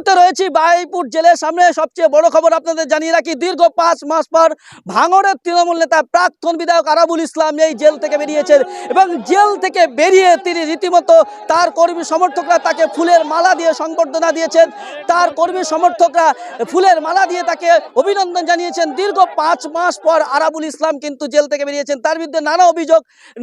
মুহূর্তে রয়েছি বাইপুর জেলের সামনে। সবচেয়ে বড় খবর আপনাদের জানিয়ে রাখি, দীর্ঘ পাঁচ মাস পর ভাঙড়ের তৃণমূল নেতা প্রাক্তন বিধায়ক আরাবুল ইসলাম এই জেল থেকে বেরিয়েছেন এবং জেল থেকে বেরিয়ে তিনি রীতিমতো তার কর্মী সমর্থকরা তাকে ফুলের মালা দিয়ে সংবর্ধনা দিয়েছেন। তার কর্মী সমর্থকরা ফুলের মালা দিয়ে তাকে অভিনন্দন জানিয়েছেন। দীর্ঘ পাঁচ মাস পর আরাবুল ইসলাম কিন্তু জেল থেকে বেরিয়েছেন। তার বিরুদ্ধে নানা অভিযোগ,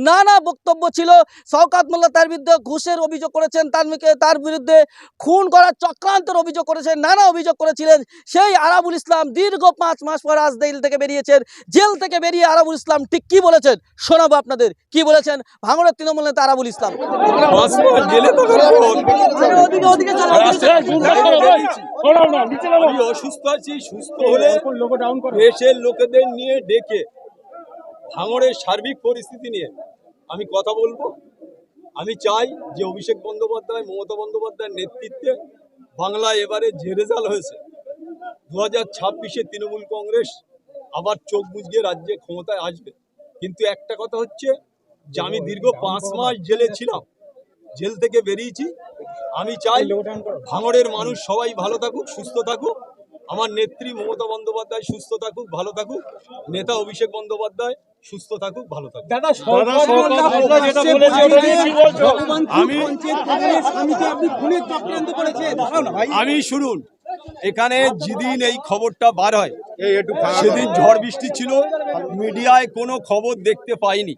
নানা বক্তব্য ছিল। শওকাত মোল্লা তার বিরুদ্ধে ঘুষের অভিযোগ করেছেন। তার তার বিরুদ্ধে খুন করার চক্রান্তের অভিযোগ করেছেন, নানা অভিযোগ করেছিলেন। সেই আরাবুল ইসলাম দীর্ঘ পাঁচ মাস পর আজ জেল থেকে বেরিয়েছেন। জেল থেকে বেরিয়ে আরাবুল ইসলাম ঠিক কি বলেছেন শোনাবো আপনাদের। কি বলেছেন? ভাঙড়ের তৃণমূল নেতা আরাবুল ইসলাম। আমি কথা বলব। আমি চাই যে অভিষেক বন্দ্যোপাধ্যায়, মমতা বন্দ্যোপাধ্যায়ের নেতৃত্বে বাংলায় এবারে যে রেজাল্ট হয়েছে। দু হাজার ছাব্বিশে তৃণমূল কংগ্রেস আবার চোখ বুঝিয়ে রাজ্যে ক্ষমতায় আসবে। কিন্তু একটা কথা হচ্ছে যে আমি দীর্ঘ পাঁচ মাস জেলে ছিলাম জেল থেকে বেরিয়েছি। আমি চাই ভাঙড়ের মানুষ সবাই ভালো থাকুক সুস্থ থাকুক। আমার নেত্রী মমতা বন্দ্যোপাধ্যায় সুস্থ থাকুক ভালো থাকুক। নেতা অভিষেক বন্দ্যোপাধ্যায় সুস্থ থাকুক ভালো থাকুক। দাদা আমি শুনুন এখানে যেদিন এই খবরটা বার হয় সেদিন ঝড় বৃষ্টি ছিল মিডিয়ায় কোনো খবর দেখতে পাইনি।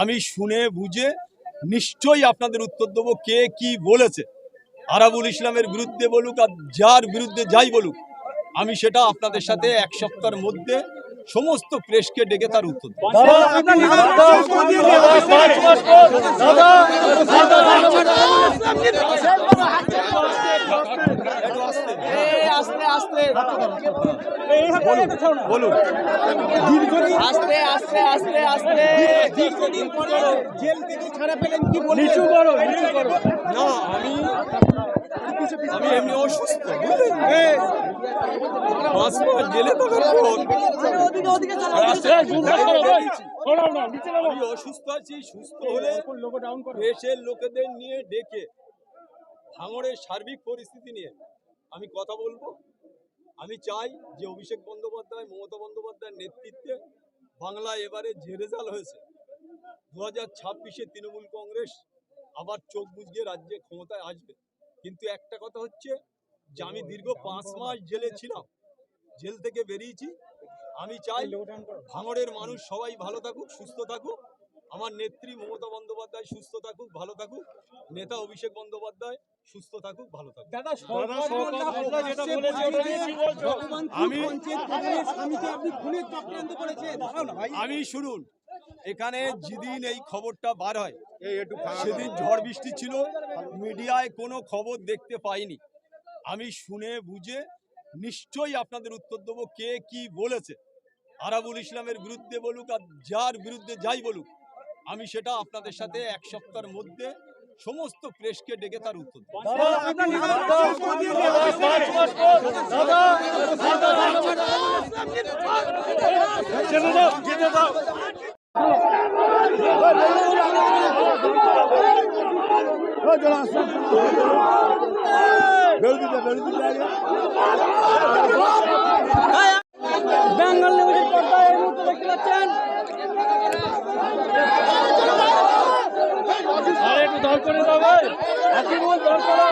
আমি শুনে বুঝে নিশ্চয়ই আপনাদের উত্তর দেবো কে কি বলেছে। আরাবুল ইসলামের বিরুদ্ধে বলুক আর যার বিরুদ্ধে যাই বলুক আমি সেটা আপনাদের সাথে এক সপ্তাহের মধ্যে সমস্ত প্রেসকে ডেকে তার উত্তর বলুন আস্তে আস্তে আস্তে আস্তে দীর্ঘদিন পরে জেল থেকে ছাড়া পেলেন কি বলবেন নিচু করো না আমি আমি এমনি অসুস্থ বুঝলেন? পাঁচ মাস। আমি অসুস্থ আছি সুস্থ হলে দেশের লোকেদের নিয়ে ডেকে ভাঙড়ের সার্বিক পরিস্থিতি নিয়ে আমি কথা বলব। আমি চাই যে অভিষেক বন্দ্যোপাধ্যায় মমতা বন্দ্যোপাধ্যায়ের নেতৃত্বে বাংলায় এবারে যে রেজাল্ট হয়েছে। দু হাজার ছাব্বিশে তৃণমূল কংগ্রেস আবার চোখ বুঝিয়ে রাজ্যে ক্ষমতায় আসবে। কিন্তু একটা কথা হচ্ছে যে আমি দীর্ঘ পাঁচ মাস জেলে ছিলাম। জেল থেকে বেরিয়েছি। আমি চাই ভাঙড়ের মানুষ সবাই ভালো থাকুক সুস্থ থাকুক। আমার নেত্রী মমতা বন্দ্যোপাধ্যায় সুস্থ থাকুক ভালো থাকুক। নেতা অভিষেক বন্দ্যোপাধ্যায় সুস্থ থাকুক ভালো থাকুক। দাদা আমি শুনুন এখানে যেদিন এই খবরটা বার হয় সেদিন ঝড় বৃষ্টি ছিল মিডিয়ায় কোনো খবর দেখতে পাইনি। আমি শুনে বুঝে নিশ্চয়ই আপনাদের উত্তর দেবো কে কি বলেছে আরাবুল ইসলামের বিরুদ্ধে বলুক আর যার বিরুদ্ধে যাই বলুক আমি সেটা আপনাদের সাথে এক সপ্তাহের মধ্যে সমস্ত প্রেসকে ডেকে তার উত্তর দেবো বেঙ্গল নিউজের পর্দায় দর করে দাও ভাই। একটু দর করো।